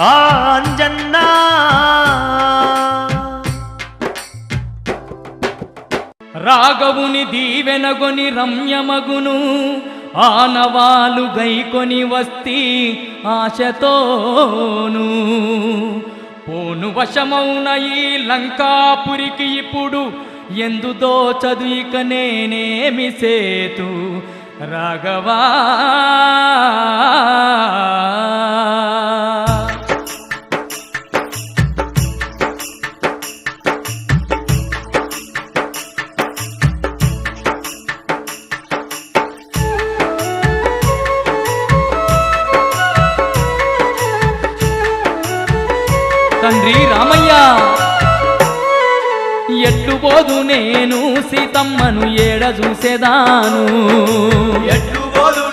ఆ రాఘవుని దీవెనగొని రమ్యమగును ఆనవాలు గైకొని వస్తి ఆశతోను. పోను వశమౌన ఈ లంకాపురికి ఇప్పుడు ఎందుదో చదువుక నేనేమి సేతు రాఘవా. తండ్రి రామయ్య. ఎట్లు పోదు నేను సీతమ్మను ఏడ చూసేదాను? ఎట్లు పోదు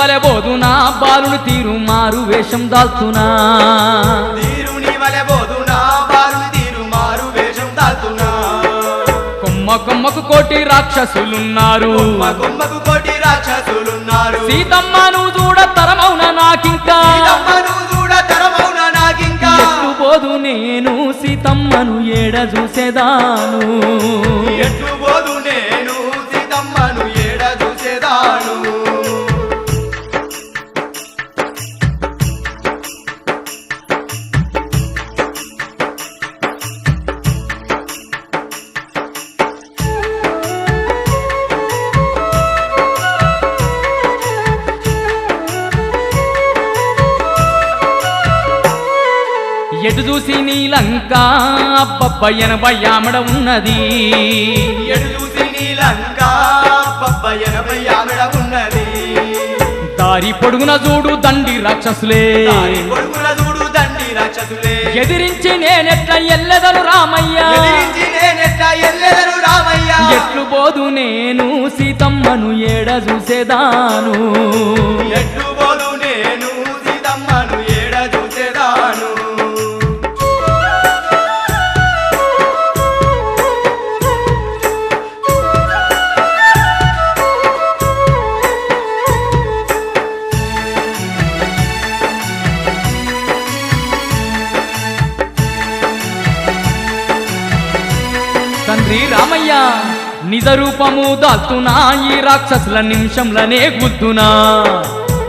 వలె పోదునా బాలుని తీరు మారు వేషం దాల్తున్నా తీరుని వలె పోదునా బాలు తీరు మారు వేషం దాల్తున్నా కొమ్మ కొమ్మకు కోటి రాక్షసులున్నారు. కొమ్మ కొమ్మకు కోటి రాక్షసులున్నారు. సీతమ్మను చూడ తరమౌన నాకింకా. సీతమ్మను చూడ తరమౌన నాకింకా. పోదు నేను సీతమ్మను ఏడ చూసేదాను. ఎట్లు పోదు ఎటు చూసి నీ లంక? అబ్బబ్బ ఎనభై ఆమడ ఉన్నది. ఎడు చూసి నీలంక పప్ప ఎనభై ఆమెడ ఉన్నది. దారి పొడుగున చూడు దండి రాక్షసులే. పొడుగున చూడు దండి రాక్షసులే. ఎదిరించి నేనెట్ల ఎల్లెదను రామయ్య? ఎదిరించి నేనెట్ట ఎల్లెదరు రామయ్య? ఎట్లు పోదు నేను సీతమ్మను ఏడ చూసేదాను? ఎట్లు తండ్రి రామయ్య నిజ రూపము దాల్తున్నా ఈ రాక్షసుల నిమిషంలనే గుద్దునా.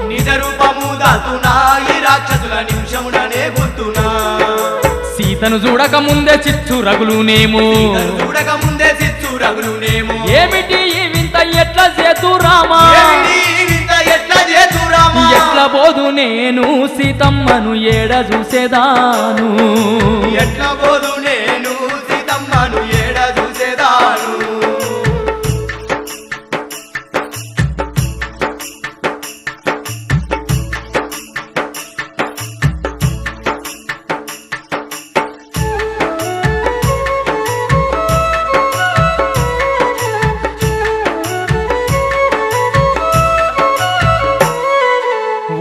నిజ రూపము దాతునా ఈ రాక్షసుల నిమిషముననే గుర్తునా సీతను చూడక ముందే చిచ్చు రగులునేమో. చూడక ముందే సిచ్చు రగులునేమో. ఏమిటి ఈ వింత ఎట్లా చేతు రామా? ఎట్లా చేతు రామా? ఎట్లా పోదు నేను సీతమ్మను ఏడ చూసేదాను? ఎట్లా పోదు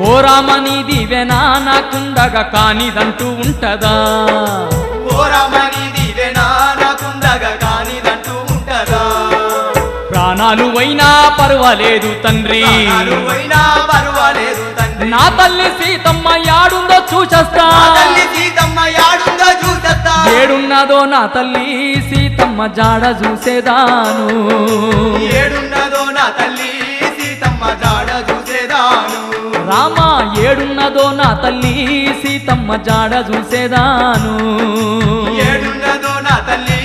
ఓ రామని దివెనా నాకుండగా కానిదంటూ ఉంటదా? ఓరమని దివెనా నాకుండగా కానిదంటూ ఉంటదా? ప్రాణాలు అయినా పర్వాలేదు తండ్రి. అయినా పర్వాలేదు తండ్రి. నా తల్లి సీతమ్మ యాడుందో చూసేస్తా నా తల్లి సీతమ్మ యాడుందో చూసేస్తా. ఏడున్నదో నా తల్లి సీతమ్మ జాడ చూసేదాను. ఏడున్నదో నా తల్లి సీతమ్మ జాడ చూసేదాను. ఏడున్నదో నా తల్లి